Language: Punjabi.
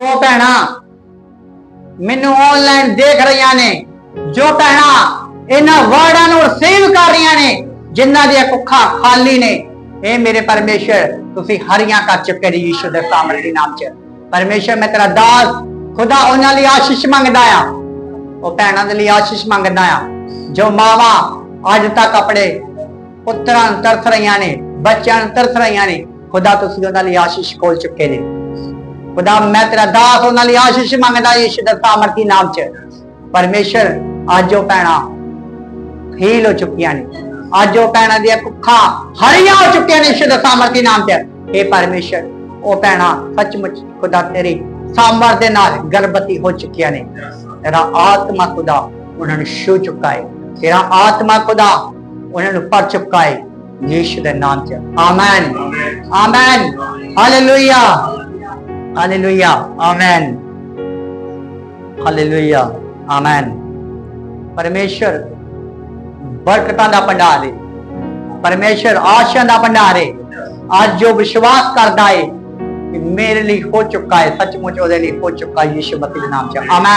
ਉਹ ਭੈਣਾ ਮੈਨੂੰ ਆਨਲਾਈਨ ਦੇਖ ਰਹੀਆਂ ਨੇ, ਜੋ ਭੈਣਾ ਇਹਨਾਂ ਵਰਡਾਂ ਨੂੰ ਰਿਸੀਵ ਕਰ ਰਹੀਆਂ ਨੇ, ਜਿਨ੍ਹਾਂ ਦੀਆਂ ਕੁੱਖਾਂ ਖਾਲੀ ਨੇ, ਇਹ ਮੇਰੇ ਪਰਮੇਸ਼ਰ, ਤੁਸੀਂ ਹਰੀਆਂ ਕਰ ਚੁੱਕੇ ਯੀਸ਼ੂ ਦੇ ਸਾਹਮਣੇ ਦੇ ਨਾਮ 'ਚ। ਪਰਮੇਸ਼ਰ, ਮੈਂ ਤੇਰਾ ਦਾਸ, ਖੁਦਾ ਉਹਨਾਂ ਲਈ ਆਸ਼ੀਸ਼ ਮੰਗਦਾ ਆ। ਉਹ ਭੈਣਾਂ ਦੇ ਲਈ ਆਸ਼ੀਸ਼ ਮੰਗਦਾ ਆ। ਜੋ ਮਾਵਾਂ ਅੱਜ ਤੱਕ ਆਪਣੇ ਪੁੱਤਰਾਂ ਨੂੰ ਤਰਸ ਰਹੀਆਂ ਨੇ, ਬੱਚਿਆਂ ਨੂੰ ਤਰਸ ਰਹੀਆਂ ਨੇ, ਖੁਦਾ ਤੁਸੀਂ ਉਹਨਾਂ ਲਈ ਆਸ਼ੀਸ਼ ਖੋਲ ਚੁੱਕੇ ਨੇ। ਖੁਦਾ ਮੈਂ ਤੇਰਾ ਦਾਸ ਉਹਨਾਂ ਲਈ ਆਸ਼ੀਸ਼ ਮੰਗਦਾ ਯੀਸ਼ੂ ਦੇ ਸਾਮਰਥੀ ਨਾਮ 'ਚ। ਪਰਮੇਸ਼ਰ ਅੱਜ ਉਹ ਭੈਣਾਂ ਹੀਲ ਹੋ ਚੁੱਕੀਆਂ ਨੇ। ਅੱਜ ਉਹ ਭੈਣਾਂ ਦੀਆਂ ਕੁੱਖਾਂ ਹਰੀਆਂ ਹੋ ਚੁੱਕੀਆਂ ਨੇ ਯੀਸ਼ੂ ਦੇ ਸਾਮਰਥੀ ਨਾਮ 'ਚ। ਇਹ ਪਰਮੇਸ਼ਰ ਉਹ ਭੈਣਾਂ ਸੱਚਮੁੱਚ ਖੁਦਾ ਤੇਰੀ ਸਾਮਰ ਦੇ ਨਾਲ ਗਰਭਵਤੀ ਹੋ ਚੁੱਕੀਆਂ ਨੇ। ਤੇਰਾ ਆਤਮਾ ਖੁਦਾ ਉਹਨਾਂ ਨੂੰ ਛੂ ਚੁੱਕਾ ਹੈ ਤੇਰਾ ਆਤਮਾ ਖੁਦਾ ਉਹਨਾਂ ਨੂੰ ਪਰ ਚੁੱਕਾ ਹੈ ਯੀਸ਼ੂ ਦੇ ਨਾਮ 'ਚ। Amen. Amen. Hallelujah. Hallelujah amen hallelujah amen ਪਰਮੇਸ਼ਰ ਬਰਕਤਾਂ ਦਾ ਭੰਡਾਰ ਹੈ ਪਰਮੇਸ਼ਰ ਆਸ਼ਾ ਦਾ ਭੰਡਾਰ ਹੈ ਅੱਜ ਜੋ ਵਿਸ਼ਵਾਸ ਕਰਦਾ ਹੈ ਕਿ ਮੇਰੇ ਲਈ ਹੋ ਚੁੱਕਾ ਹੈ ਸੱਚਮੁੱਚ ਉਹਦੇ ਲਈ ਹੋ ਚੁੱਕਾ ਹੈ ਯੀਸ਼ੂ ਮਸੀਹ ਦੇ ਨਾਮ 'ਚ। ਆਮੇਨ